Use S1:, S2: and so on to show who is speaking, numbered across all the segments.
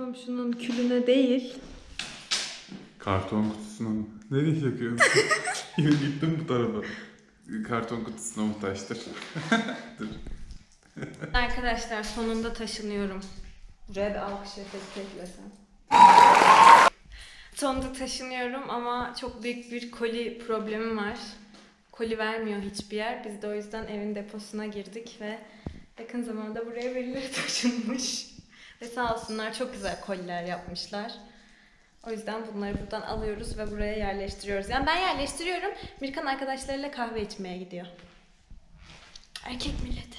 S1: komşunun külüne değil.
S2: Karton kutusuna mı? Nereye çekiyorsun? Yine gittim bu tarafa. Karton kutusuna muhtaçtır. Dur.
S1: Arkadaşlar sonunda taşınıyorum. Buraya da alkış efekti eklesem. Sonunda taşınıyorum ama çok büyük bir koli problemim var. Koli vermiyor hiçbir yer. Biz de o yüzden evin deposuna girdik ve yakın zamanda buraya birileri taşınmış. Ve sağ olsunlar çok güzel koliler yapmışlar. O yüzden bunları buradan alıyoruz ve buraya yerleştiriyoruz. Yani ben yerleştiriyorum. Mirkan arkadaşlarıyla kahve içmeye gidiyor. Erkek milleti.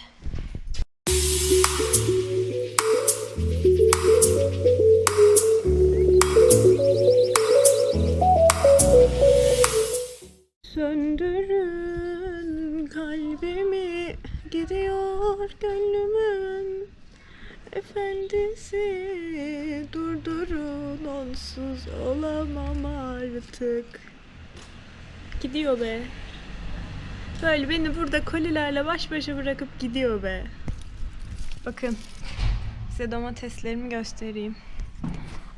S1: Artık gidiyor be böyle beni burada kolilerle baş başa bırakıp gidiyor be bakın size domateslerimi göstereyim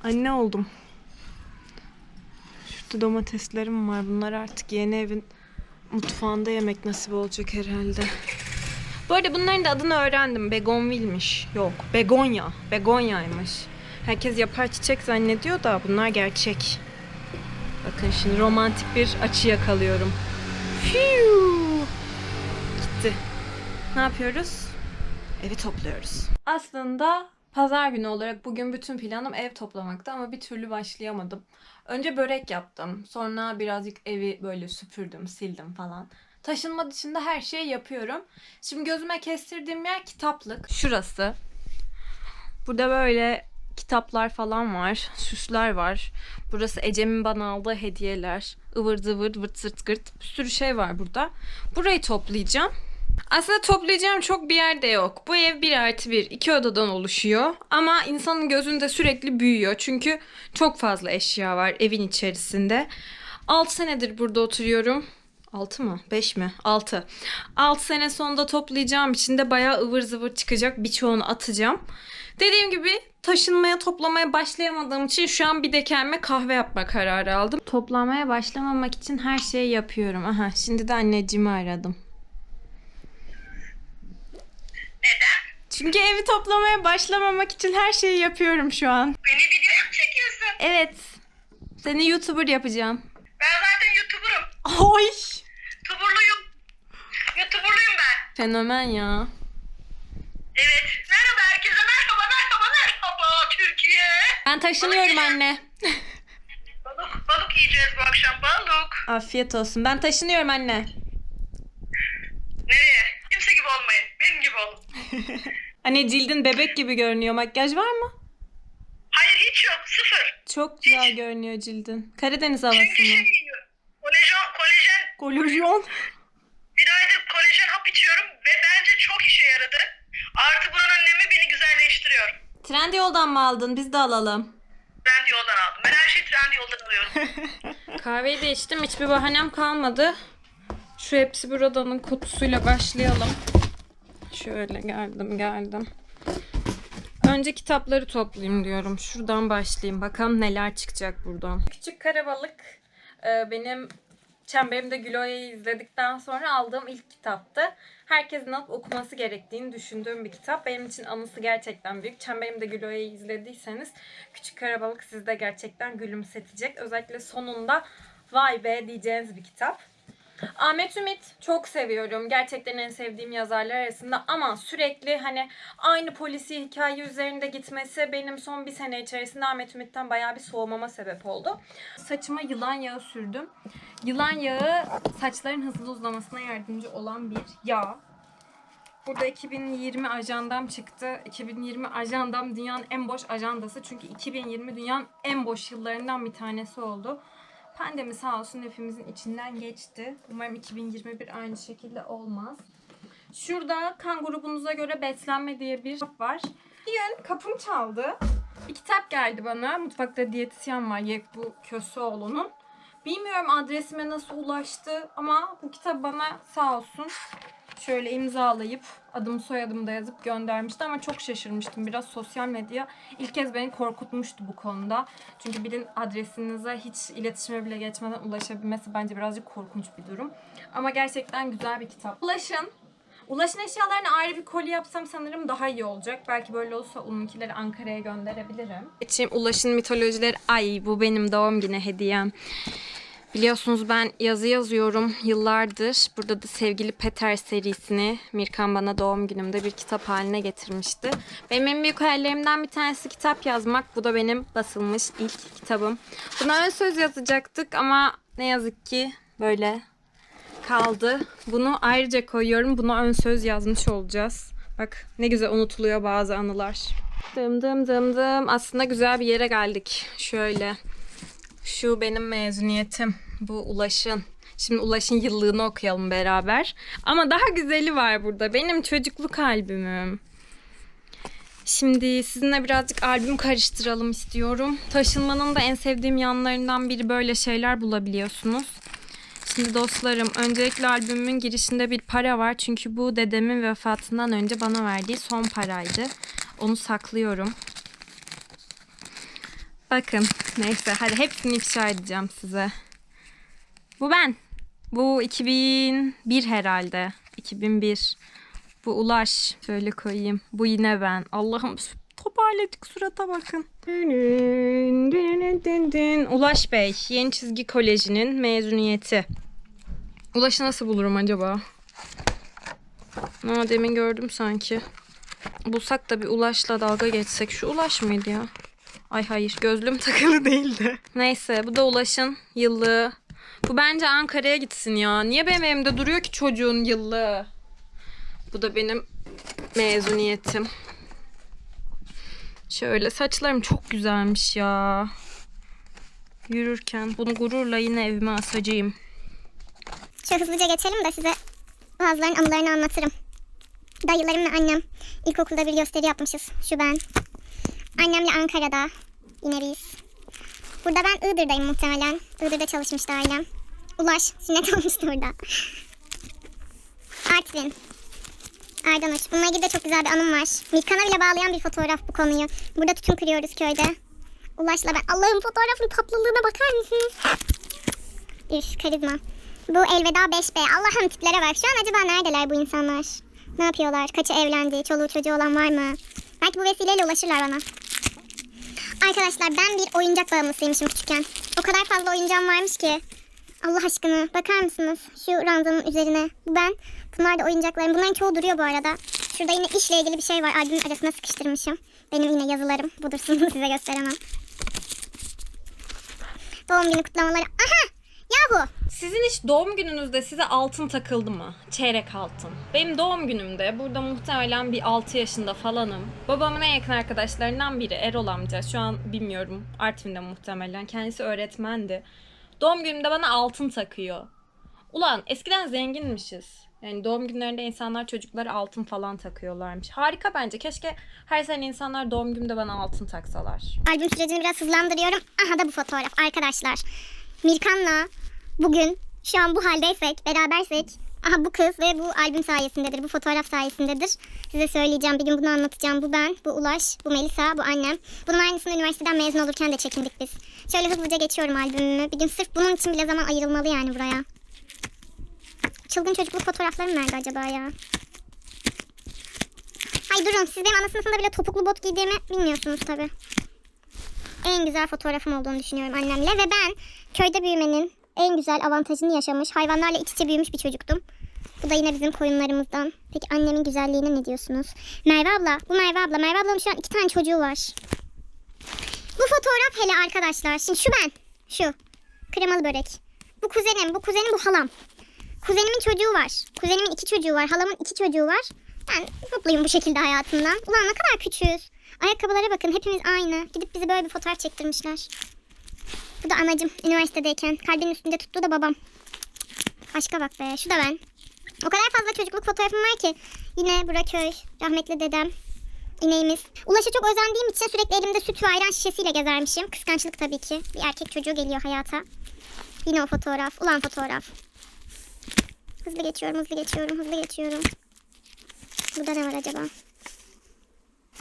S1: anne oldum Şurada domateslerim var. Bunlar artık yeni evin mutfağında yemek nasip olacak herhalde. Bu arada bunların da adını öğrendim. Begonvil'miş. Yok, begonya. Begonyaymış. Herkes yapar çiçek zannediyor da bunlar gerçek. Bakın şimdi romantik bir açı yakalıyorum. Fiu! Gitti. Ne yapıyoruz? Evi topluyoruz. Aslında pazar günü olarak bugün bütün planım ev toplamakta ama bir türlü başlayamadım. Önce börek yaptım. Sonra birazcık evi böyle süpürdüm, sildim falan. Taşınma dışında her şeyi yapıyorum. Şimdi gözüme kestirdiğim yer kitaplık. Şurası. Burada böyle kitaplar falan var. Süsler var. Burası Ecem'in bana aldığı hediyeler. ıvır zıvır vırt zırt gırt. Bir sürü şey var burada. Burayı toplayacağım. Aslında toplayacağım çok bir yerde yok. Bu ev bir artı bir, iki odadan oluşuyor. Ama insanın gözünde sürekli büyüyor. Çünkü çok fazla eşya var evin içerisinde. 6 senedir burada oturuyorum. 6 mı? 5 mi? 6. 6 sene sonunda toplayacağım için de bayağı ıvır zıvır çıkacak. Birçoğunu atacağım. Dediğim gibi taşınmaya toplamaya başlayamadığım için şu an bir de kendime kahve yapma kararı aldım. Toplamaya başlamamak için her şeyi yapıyorum. Aha şimdi de anneciğimi aradım. Çünkü evi toplamaya başlamamak için her şeyi yapıyorum şu an.
S3: Beni video mu çekiyorsun?
S1: Evet. Seni YouTuber yapacağım.
S3: Ben zaten YouTuber'ım.
S1: Oy!
S3: Tuburluyum. YouTuber'luyum ben.
S1: Fenomen ya. Ben taşınıyorum anne.
S3: Balık, balık yiyeceğiz bu akşam. Balık.
S1: Afiyet olsun. Ben taşınıyorum anne.
S3: Nereye? Kimse gibi olmayın. Benim gibi olun.
S1: Anne cildin bebek gibi görünüyor. Makyaj var mı?
S3: Hayır hiç yok. Sıfır.
S1: Çok güzel görünüyor cildin. Karadeniz havası
S3: Çünkü şey
S1: mı?
S3: yiyor. Kolajen, kolajen.
S1: Kolajen.
S3: Bir aydır kolajen hap içiyorum ve bence çok işe yaradı. Artı buranın nemi beni güzelleştiriyor.
S1: Trendyol'dan mı aldın? Biz de alalım.
S3: Trend yoldan aldım. Ben her şeyi trend yoldan alıyorum.
S1: Kahveyi de içtim. Hiçbir bahanem kalmadı. Şu hepsi buradanın kutusuyla başlayalım. Şöyle geldim geldim. Önce kitapları toplayayım diyorum. Şuradan başlayayım. Bakalım neler çıkacak buradan. Küçük Karabalık e, benim Çemberimde Güloya'yı izledikten sonra aldığım ilk kitaptı. Herkesin alıp okuması gerektiğini düşündüğüm bir kitap. Benim için anısı gerçekten büyük. Çemberimde Güloya'yı izlediyseniz Küçük Karabalık sizi de gerçekten gülümsetecek. Özellikle sonunda vay be diyeceğiniz bir kitap. Ahmet Ümit çok seviyorum. Gerçekten en sevdiğim yazarlar arasında ama sürekli hani aynı polisi hikaye üzerinde gitmesi benim son bir sene içerisinde Ahmet Ümit'ten bayağı bir soğumama sebep oldu. Saçıma yılan yağı sürdüm. Yılan yağı saçların hızlı uzamasına yardımcı olan bir yağ. Burada 2020 ajandam çıktı. 2020 ajandam dünyanın en boş ajandası. Çünkü 2020 dünyanın en boş yıllarından bir tanesi oldu. Pandemi sağ olsun hepimizin içinden geçti. Umarım 2021 aynı şekilde olmaz. Şurada kan grubunuza göre beslenme diye bir kitap var. Bir gün kapım çaldı. Bir kitap geldi bana. Mutfakta diyetisyen var Yekbu Köseoğlu'nun. Bilmiyorum adresime nasıl ulaştı ama bu kitap bana sağ olsun şöyle imzalayıp adım soyadım da yazıp göndermişti ama çok şaşırmıştım. Biraz sosyal medya ilk kez beni korkutmuştu bu konuda. Çünkü birinin adresinize hiç iletişime bile geçmeden ulaşabilmesi bence birazcık korkunç bir durum. Ama gerçekten güzel bir kitap. Ulaşın. Ulaşın eşyalarına ayrı bir koli yapsam sanırım daha iyi olacak. Belki böyle olursa onunkileri Ankara'ya gönderebilirim. İçim Ulaş'ın mitolojileri. Ay bu benim doğum günü hediyem. Biliyorsunuz ben yazı yazıyorum yıllardır. Burada da sevgili Peter serisini Mirkan bana doğum günümde bir kitap haline getirmişti. Benim en büyük hayallerimden bir tanesi kitap yazmak. Bu da benim basılmış ilk kitabım. Buna ön söz yazacaktık ama ne yazık ki böyle kaldı. Bunu ayrıca koyuyorum. Buna ön söz yazmış olacağız. Bak ne güzel unutuluyor bazı anılar. Dım dım dım dım. Aslında güzel bir yere geldik. Şöyle. Şu benim mezuniyetim. Bu Ulaş'ın. Şimdi Ulaş'ın yıllığını okuyalım beraber. Ama daha güzeli var burada. Benim çocukluk albümüm. Şimdi sizinle birazcık albüm karıştıralım istiyorum. Taşınmanın da en sevdiğim yanlarından biri böyle şeyler bulabiliyorsunuz. Şimdi dostlarım öncelikle albümümün girişinde bir para var. Çünkü bu dedemin vefatından önce bana verdiği son paraydı. Onu saklıyorum. Bakın neyse hadi hepsini ifşa edeceğim size. Bu ben. Bu 2001 herhalde. 2001. Bu Ulaş. Şöyle koyayım. Bu yine ben. Allah'ım toparladık surata bakın. Ulaş Bey. Yeni Çizgi Koleji'nin mezuniyeti. Ulaş'ı nasıl bulurum acaba? Aa, demin gördüm sanki. Bulsak da bir Ulaş'la dalga geçsek. Şu Ulaş mıydı ya? Ay hayır gözlüğüm takılı değildi. Neyse bu da Ulaş'ın yıllığı. Bu bence Ankara'ya gitsin ya. Niye benim evimde duruyor ki çocuğun yıllığı? Bu da benim mezuniyetim. Şöyle saçlarım çok güzelmiş ya. Yürürken bunu gururla yine evime asacağım.
S4: Şöyle hızlıca geçelim de size bazılarının anılarını anlatırım. Dayılarım ve annem ilkokulda bir gösteri yapmışız. Şu ben. Annemle Ankara'da. Yine biz. Burada ben Iğdır'dayım muhtemelen. Iğdır'da çalışmıştı ailem. Ulaş sünnet olmuştu orada. Artvin. Erdanoç. Bununla ilgili de çok güzel bir anım var. Mirkan'a bile bağlayan bir fotoğraf bu konuyu. Burada tütün kırıyoruz köyde. Ulaş'la ben. Allah'ım fotoğrafın tatlılığına bakar mısınız? Üf karizma. Bu elveda 5B. Allah'ım tiplere bak. Şu an acaba neredeler bu insanlar? Ne yapıyorlar? Kaçı evlendi? Çoluğu çocuğu olan var mı? Belki bu vesileyle ulaşırlar bana. Arkadaşlar ben bir oyuncak bağımlısıymışım küçükken. O kadar fazla oyuncağım varmış ki. Allah aşkına bakar mısınız? Şu ranzanın üzerine. Bu ben. Bunlar da oyuncaklarım. Bunların çoğu duruyor bu arada. Şurada yine işle ilgili bir şey var. Albümün arasına sıkıştırmışım. Benim yine yazılarım. Bu size gösteremem. Doğum günü kutlamaları. Aha! Yahu!
S1: Sizin hiç doğum gününüzde size altın takıldı mı? Çeyrek altın. Benim doğum günümde burada muhtemelen bir 6 yaşında falanım. Babamın en yakın arkadaşlarından biri Erol amca. Şu an bilmiyorum. Artvin'de muhtemelen. Kendisi öğretmendi. Doğum günümde bana altın takıyor. Ulan eskiden zenginmişiz. Yani doğum günlerinde insanlar çocuklara altın falan takıyorlarmış. Harika bence. Keşke her sene insanlar doğum günümde bana altın taksalar.
S4: albüm sürecini biraz hızlandırıyorum. Aha da bu fotoğraf arkadaşlar. Mirkan'la bugün şu an bu haldeysek, berabersek aha bu kız ve bu albüm sayesindedir, bu fotoğraf sayesindedir. Size söyleyeceğim, bir gün bunu anlatacağım. Bu ben, bu Ulaş, bu Melisa, bu annem. Bunun aynısını üniversiteden mezun olurken de çekindik biz. Şöyle hızlıca geçiyorum albümümü. Bir gün sırf bunun için bile zaman ayrılmalı yani buraya. Çılgın çocukluk fotoğraflarım nerede acaba ya? Hay durun siz benim ana sınıfında bile topuklu bot giydiğimi bilmiyorsunuz tabii en güzel fotoğrafım olduğunu düşünüyorum annemle ve ben köyde büyümenin en güzel avantajını yaşamış, hayvanlarla iç içe büyümüş bir çocuktum. Bu da yine bizim koyunlarımızdan. Peki annemin güzelliğine ne diyorsunuz? Merve abla, bu Merve abla. Merve ablanın şu an iki tane çocuğu var. Bu fotoğraf hele arkadaşlar. Şimdi şu ben, şu. Kremalı börek. Bu kuzenim, bu kuzenim, bu halam. Kuzenimin çocuğu var. Kuzenimin iki çocuğu var, halamın iki çocuğu var. Ben mutluyum bu şekilde hayatımdan. Ulan ne kadar küçüğüz. Ayakkabılara bakın hepimiz aynı. Gidip bize böyle bir fotoğraf çektirmişler. Bu da anacım üniversitedeyken. Kalbinin üstünde tuttu da babam. Başka bak be şu da ben. O kadar fazla çocukluk fotoğrafım var ki. Yine Buraköy, rahmetli dedem, ineğimiz. Ulaş'a çok özendiğim için sürekli elimde süt ve ayran şişesiyle gezermişim. Kıskançlık tabii ki. Bir erkek çocuğu geliyor hayata. Yine o fotoğraf. Ulan fotoğraf. Hızlı geçiyorum, hızlı geçiyorum, hızlı geçiyorum. Burada ne var acaba?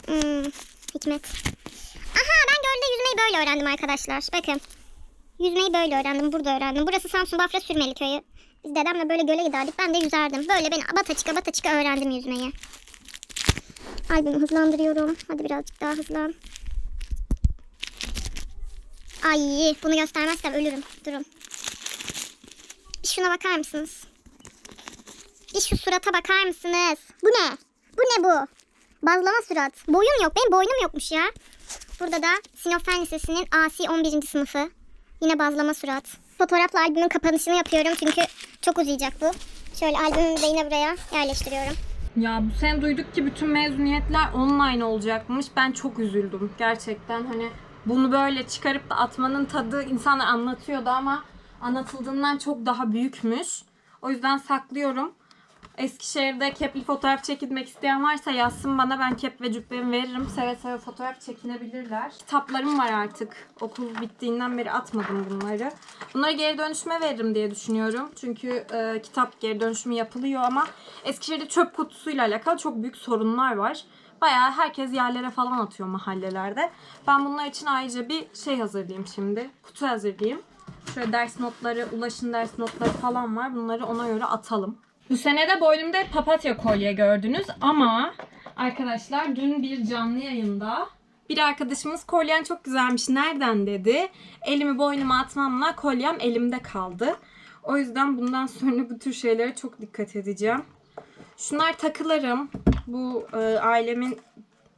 S4: Hmm, hikmet. Aha ben gölde yüzmeyi böyle öğrendim arkadaşlar. Bakın. Yüzmeyi böyle öğrendim. Burada öğrendim. Burası Samsun Bafra Sürmeli köyü. Biz dedemle böyle göle giderdik. Ben de yüzerdim. Böyle ben bata çıka bata çıka öğrendim yüzmeyi. Albümü hızlandırıyorum. Hadi birazcık daha hızlan. Ay bunu göstermezsem ölürüm. Durun. Bir şuna bakar mısınız? Bir şu surata bakar mısınız? Bu ne? Bu ne bu? Bazlama surat. Boyum yok. Benim boynum yokmuş ya. Burada da Sinop Fen Lisesi'nin AC 11. sınıfı. Yine bazlama surat. Fotoğrafla albümün kapanışını yapıyorum çünkü çok uzayacak bu. Şöyle albümümü de yine buraya yerleştiriyorum.
S1: Ya bu sene duyduk ki bütün mezuniyetler online olacakmış. Ben çok üzüldüm gerçekten. Hani bunu böyle çıkarıp da atmanın tadı insanlar anlatıyordu ama anlatıldığından çok daha büyükmüş. O yüzden saklıyorum. Eskişehir'de kepli fotoğraf çekilmek isteyen varsa yazsın bana ben kep ve cübbemi veririm. Seve seve fotoğraf çekilebilirler. Kitaplarım var artık. Okul bittiğinden beri atmadım bunları. Bunları geri dönüşüme veririm diye düşünüyorum. Çünkü e, kitap geri dönüşümü yapılıyor ama Eskişehir'de çöp kutusuyla alakalı çok büyük sorunlar var. Bayağı herkes yerlere falan atıyor mahallelerde. Ben bunlar için ayrıca bir şey hazırlayayım şimdi. Kutu hazırlayayım. Şöyle ders notları, ulaşın ders notları falan var. Bunları ona göre atalım. Bu sene de boynumda papatya kolye gördünüz ama arkadaşlar dün bir canlı yayında bir arkadaşımız kolyen çok güzelmiş nereden dedi. Elimi boynuma atmamla kolyem elimde kaldı. O yüzden bundan sonra bu tür şeylere çok dikkat edeceğim. Şunlar takılarım. Bu e, ailemin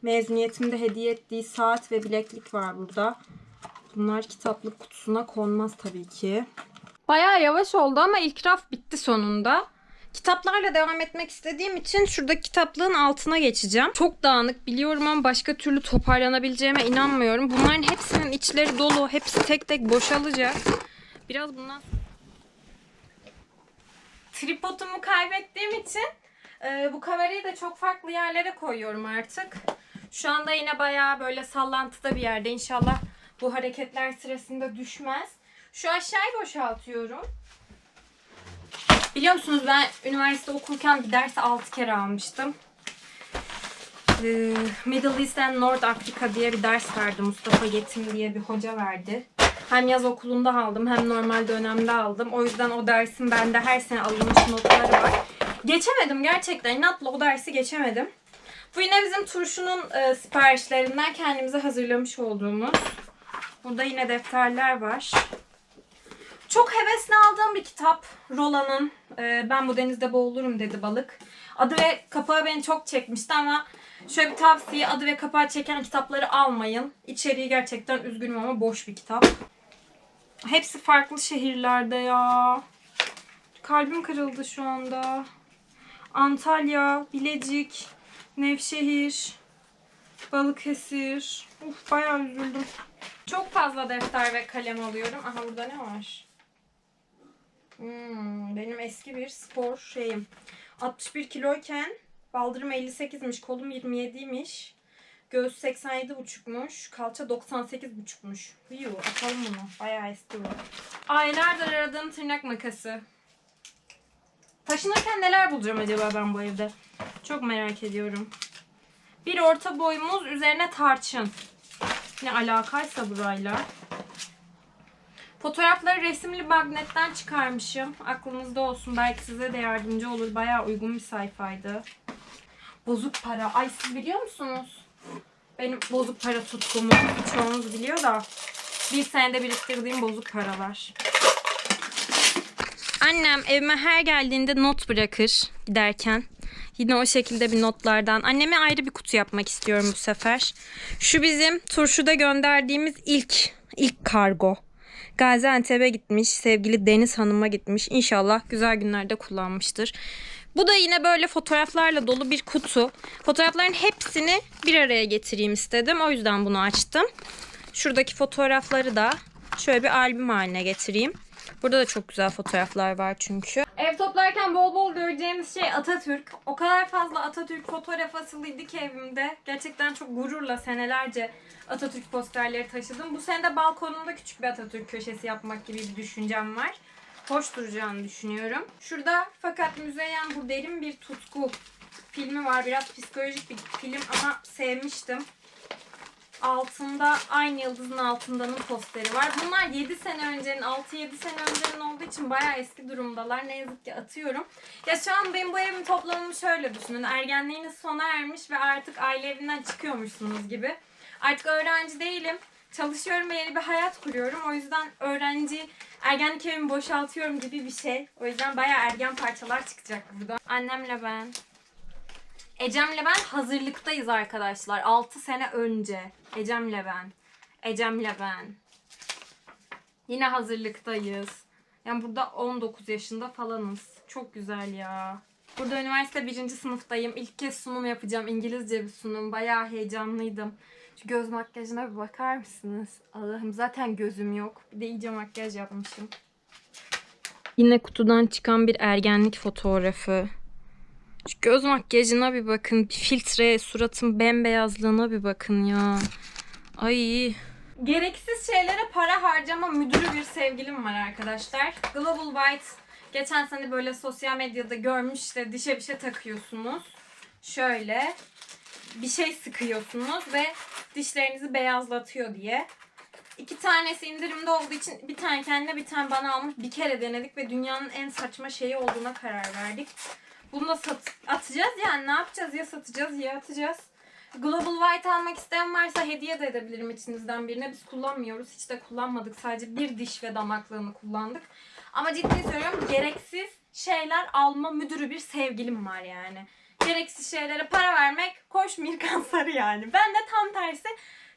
S1: mezuniyetimde hediye ettiği saat ve bileklik var burada. Bunlar kitaplık kutusuna konmaz tabii ki. Bayağı yavaş oldu ama ilk raf bitti sonunda. Kitaplarla devam etmek istediğim için şuradaki kitaplığın altına geçeceğim. Çok dağınık biliyorum ama başka türlü toparlanabileceğime inanmıyorum. Bunların hepsinin içleri dolu. Hepsi tek tek boşalacak. Biraz bundan tripodumu kaybettiğim için e, bu kamerayı da çok farklı yerlere koyuyorum artık. Şu anda yine bayağı böyle sallantıda bir yerde. İnşallah bu hareketler sırasında düşmez. Şu aşağıyı boşaltıyorum. Biliyor musunuz ben üniversite okurken bir dersi 6 kere almıştım. Ee, Middle East and North Africa diye bir ders verdi. Mustafa Yetim diye bir hoca verdi. Hem yaz okulunda aldım hem normal dönemde aldım. O yüzden o dersin bende her sene alınmış notları var. Geçemedim gerçekten. İnatla o dersi geçemedim. Bu yine bizim turşunun e, siparişlerinden kendimize hazırlamış olduğumuz. Burada yine defterler var. Çok hevesli aldığım bir kitap. Rola'nın e, Ben bu denizde boğulurum dedi balık. Adı ve kapağı beni çok çekmişti ama şöyle bir tavsiye adı ve kapağı çeken kitapları almayın. İçeriği gerçekten üzgünüm ama boş bir kitap. Hepsi farklı şehirlerde ya. Kalbim kırıldı şu anda. Antalya, Bilecik, Nevşehir, Balıkesir. Uf bayağı üzüldüm. Çok fazla defter ve kalem alıyorum. Aha burada ne var? Hmm, benim eski bir spor şeyim. 61 kiloyken baldırım 58'miş, kolum 27'ymiş. Göğüs 87,5'muş, kalça 98,5'muş. Yuh, atalım bunu. Bayağı eski bu. Aylardır aradığım tırnak makası. Taşınırken neler bulacağım acaba ben bu evde? Çok merak ediyorum. Bir orta boy muz üzerine tarçın. Ne alakaysa burayla. Fotoğrafları resimli magnetten çıkarmışım. Aklınızda olsun. Belki size de yardımcı olur. Bayağı uygun bir sayfaydı. Bozuk para. Ay siz biliyor musunuz? Benim bozuk para tutkumu. Çoğunuz biliyor da. Bir senede biriktirdiğim bozuk paralar. Annem evime her geldiğinde not bırakır giderken. Yine o şekilde bir notlardan. Anneme ayrı bir kutu yapmak istiyorum bu sefer. Şu bizim turşuda gönderdiğimiz ilk ilk kargo. Gaziantep'e gitmiş. Sevgili Deniz Hanım'a gitmiş. İnşallah güzel günlerde kullanmıştır. Bu da yine böyle fotoğraflarla dolu bir kutu. Fotoğrafların hepsini bir araya getireyim istedim. O yüzden bunu açtım. Şuradaki fotoğrafları da şöyle bir albüm haline getireyim. Burada da çok güzel fotoğraflar var çünkü. Ev toplarken bol bol göreceğiniz şey Atatürk. O kadar fazla Atatürk fotoğrafı asılıydı ki evimde. Gerçekten çok gururla senelerce Atatürk posterleri taşıdım. Bu sene de balkonumda küçük bir Atatürk köşesi yapmak gibi bir düşüncem var. hoş duracağını düşünüyorum. Şurada fakat Müzeyyen bu derin bir tutku filmi var. Biraz psikolojik bir film ama sevmiştim. Altında aynı yıldızın altındanın posteri var. Bunlar 7 sene öncenin, 6-7 sene öncenin olduğu için bayağı eski durumdalar. Ne yazık ki atıyorum. Ya şu an benim bu evimin toplamını şöyle düşünün. Ergenliğiniz sona ermiş ve artık aile evinden çıkıyormuşsunuz gibi. Artık öğrenci değilim. Çalışıyorum ve yeni bir hayat kuruyorum. O yüzden öğrenci ergenlik evimi boşaltıyorum gibi bir şey. O yüzden bayağı ergen parçalar çıkacak burada. Annemle ben. Ecem'le ben hazırlıktayız arkadaşlar. 6 sene önce. Ecem'le ben. Ecem'le ben. Yine hazırlıktayız. Yani burada 19 yaşında falanız. Çok güzel ya. Burada üniversite birinci sınıftayım. İlk kez sunum yapacağım. İngilizce bir sunum. Bayağı heyecanlıydım. Şu göz makyajına bir bakar mısınız? Allah'ım zaten gözüm yok. Bir de iyice makyaj yapmışım. Yine kutudan çıkan bir ergenlik fotoğrafı. Şu göz makyajına bir bakın. Bir filtre, suratın bembeyazlığına bir bakın ya. Ay. Gereksiz şeylere para harcama müdürü bir sevgilim var arkadaşlar. Global White geçen sene böyle sosyal medyada görmüş de dişe bir şey takıyorsunuz. Şöyle bir şey sıkıyorsunuz ve dişlerinizi beyazlatıyor diye. İki tanesi indirimde olduğu için bir tane kendine bir tane bana almış. Bir kere denedik ve dünyanın en saçma şeyi olduğuna karar verdik. Bunu da sat atacağız yani ne yapacağız ya satacağız ya atacağız. Global White almak isteyen varsa hediye de edebilirim içinizden birine. Biz kullanmıyoruz. Hiç de kullanmadık. Sadece bir diş ve damaklığını kullandık. Ama ciddi söylüyorum gereksiz şeyler alma müdürü bir sevgilim var yani. Gereksiz şeylere para vermek koş Mirkan Sarı yani. Ben de tam tersi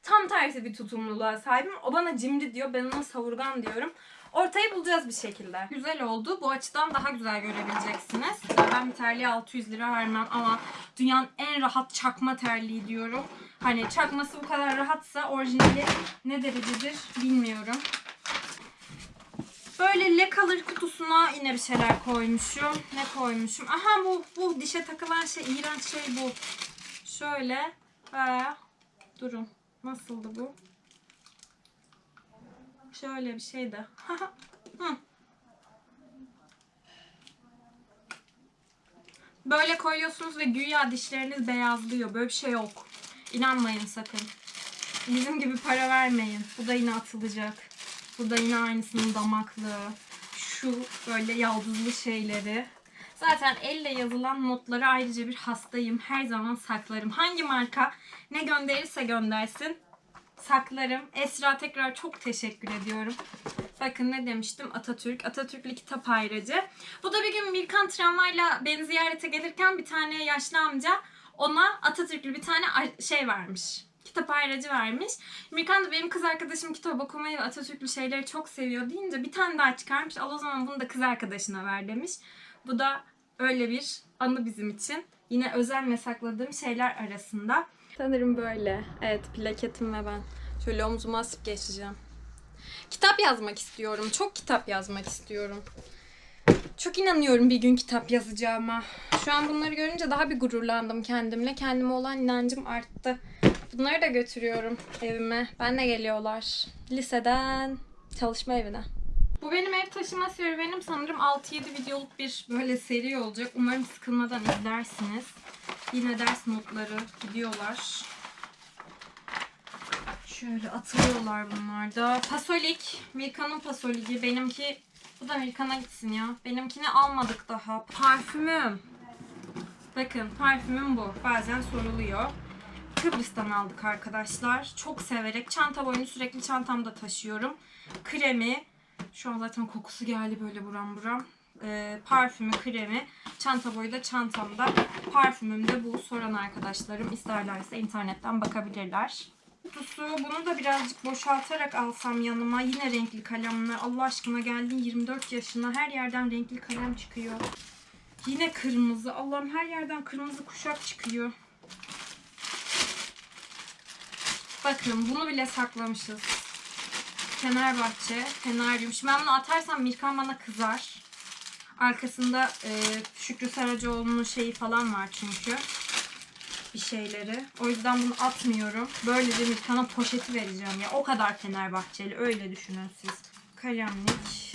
S1: tam tersi bir tutumluluğa sahibim. O bana cimri diyor. Ben ona savurgan diyorum. Ortayı bulacağız bir şekilde. Güzel oldu. Bu açıdan daha güzel görebileceksiniz. Ben bir terliğe 600 lira vermem ama dünyanın en rahat çakma terliği diyorum. Hani çakması bu kadar rahatsa orijinali ne derecedir bilmiyorum. Böyle le color kutusuna yine bir şeyler koymuşum. Ne koymuşum? Aha bu bu dişe takılan şey iğrenç şey bu. Şöyle. Ha. Durun. Nasıldı bu? Şöyle bir şey de. Böyle koyuyorsunuz ve güya dişleriniz beyazlıyor. Böyle bir şey yok. İnanmayın sakın. Bizim gibi para vermeyin. Bu da yine atılacak. Bu da yine aynısının damaklığı. Şu böyle yaldızlı şeyleri. Zaten elle yazılan notları ayrıca bir hastayım. Her zaman saklarım. Hangi marka ne gönderirse göndersin saklarım. Esra tekrar çok teşekkür ediyorum. Bakın ne demiştim Atatürk. Atatürklü kitap ayracı. Bu da bir gün Mirkan tramvayla beni ziyarete gelirken bir tane yaşlı amca ona Atatürklü bir tane şey vermiş. Kitap ayracı vermiş. Mirkan da benim kız arkadaşım kitap okumayı ve Atatürklü şeyleri çok seviyor deyince bir tane daha çıkarmış. Al o zaman bunu da kız arkadaşına ver demiş. Bu da öyle bir anı bizim için. Yine özel sakladığım şeyler arasında. Sanırım böyle. Evet plaketim ve ben. Şöyle omzuma asıp geçeceğim. Kitap yazmak istiyorum. Çok kitap yazmak istiyorum. Çok inanıyorum bir gün kitap yazacağıma. Şu an bunları görünce daha bir gururlandım kendimle. Kendime olan inancım arttı. Bunları da götürüyorum evime. Benle geliyorlar. Liseden çalışma evine. Bu benim ev taşıma serüvenim sanırım 6-7 videoluk bir böyle seri olacak. Umarım sıkılmadan izlersiniz. Yine ders notları gidiyorlar. Şöyle atılıyorlar bunlar da. Pasolik. Milka'nın pasoligi. Benimki bu da Milkan'a gitsin ya. Benimkini almadık daha. Parfümüm. Bakın parfümüm bu. Bazen soruluyor. Kıbrıs'tan aldık arkadaşlar. Çok severek çanta boyunu sürekli çantamda taşıyorum. Kremi. Şu an zaten kokusu geldi böyle buram buram. Ee, parfümü, kremi, çanta boyu da çantamda. Parfümüm de bu. Soran arkadaşlarım isterlerse internetten bakabilirler. Kutusu bunu da birazcık boşaltarak alsam yanıma. Yine renkli kalemler. Allah aşkına geldin 24 yaşına. Her yerden renkli kalem çıkıyor. Yine kırmızı. Allah'ım her yerden kırmızı kuşak çıkıyor. Bakın bunu bile saklamışız. Fenerbahçe, Feneryum. Şimdi ben bunu atarsam Mirkan bana kızar. Arkasında e, Şükrü Saracoğlu'nun şeyi falan var çünkü. Bir şeyleri. O yüzden bunu atmıyorum. Böylece Mirkan'a poşeti vereceğim ya. O kadar Fenerbahçeli. Öyle düşünün siz. kalemlik,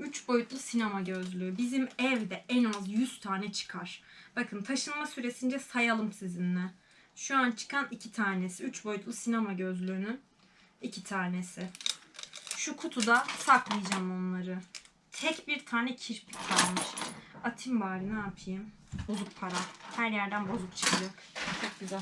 S1: 3 boyutlu sinema gözlüğü. Bizim evde en az 100 tane çıkar. Bakın taşınma süresince sayalım sizinle. Şu an çıkan 2 tanesi. 3 boyutlu sinema gözlüğünün 2 tanesi. Şu kutuda saklayacağım onları. Tek bir tane kirpik kalmış. Atayım bari ne yapayım. Bozuk para. Her yerden bozuk çıkacak. Çok güzel.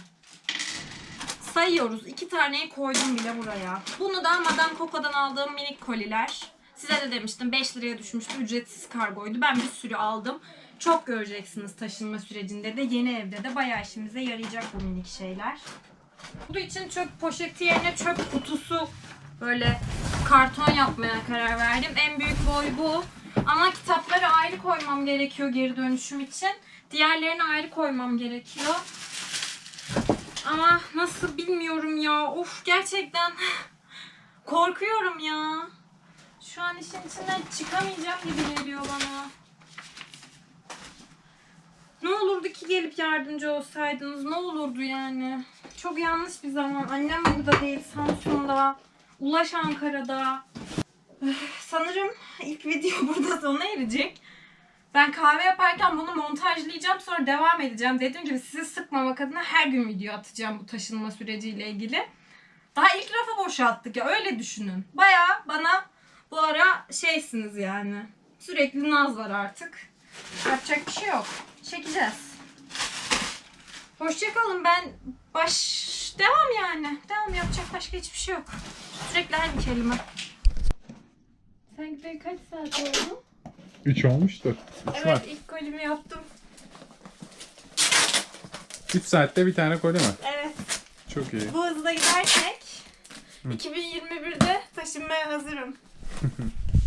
S1: Sayıyoruz. İki taneyi koydum bile buraya. Bunu da Madame Coco'dan aldığım minik koliler. Size de demiştim 5 liraya düşmüştü. Ücretsiz kargoydu. Ben bir sürü aldım. Çok göreceksiniz taşınma sürecinde de yeni evde de bayağı işimize yarayacak bu minik şeyler. Bu için çöp poşeti yerine çöp kutusu böyle karton yapmaya karar verdim. En büyük boy bu. Ama kitapları ayrı koymam gerekiyor geri dönüşüm için. Diğerlerini ayrı koymam gerekiyor. Ama nasıl bilmiyorum ya. Of gerçekten korkuyorum ya. Şu an işin içinden çıkamayacağım gibi geliyor bana. Ne olurdu ki gelip yardımcı olsaydınız? Ne olurdu yani? Çok yanlış bir zaman. Annem burada değil, Samsun'da. Ulaş Ankara'da. Sanırım ilk video burada sona erecek. Ben kahve yaparken bunu montajlayacağım sonra devam edeceğim. Dediğim gibi sizi sıkmamak adına her gün video atacağım bu taşınma süreciyle ilgili. Daha ilk rafı boşalttık ya öyle düşünün. Baya bana bu ara şeysiniz yani. Sürekli naz var artık. Yapacak bir şey yok. Çekeceğiz. Hoşçakalın ben baş... Devam yani. Devam yapacak başka hiçbir şey yok. Sürekli aynı kelime. Sen gideli kaç saat oldu?
S2: 3 olmuştur. Üç
S1: Evet
S2: var.
S1: ilk golümü yaptım.
S2: 3 saatte bir tane koli mi?
S1: Evet.
S2: Çok iyi.
S1: Bu hızla gidersek 2021'de taşınmaya hazırım.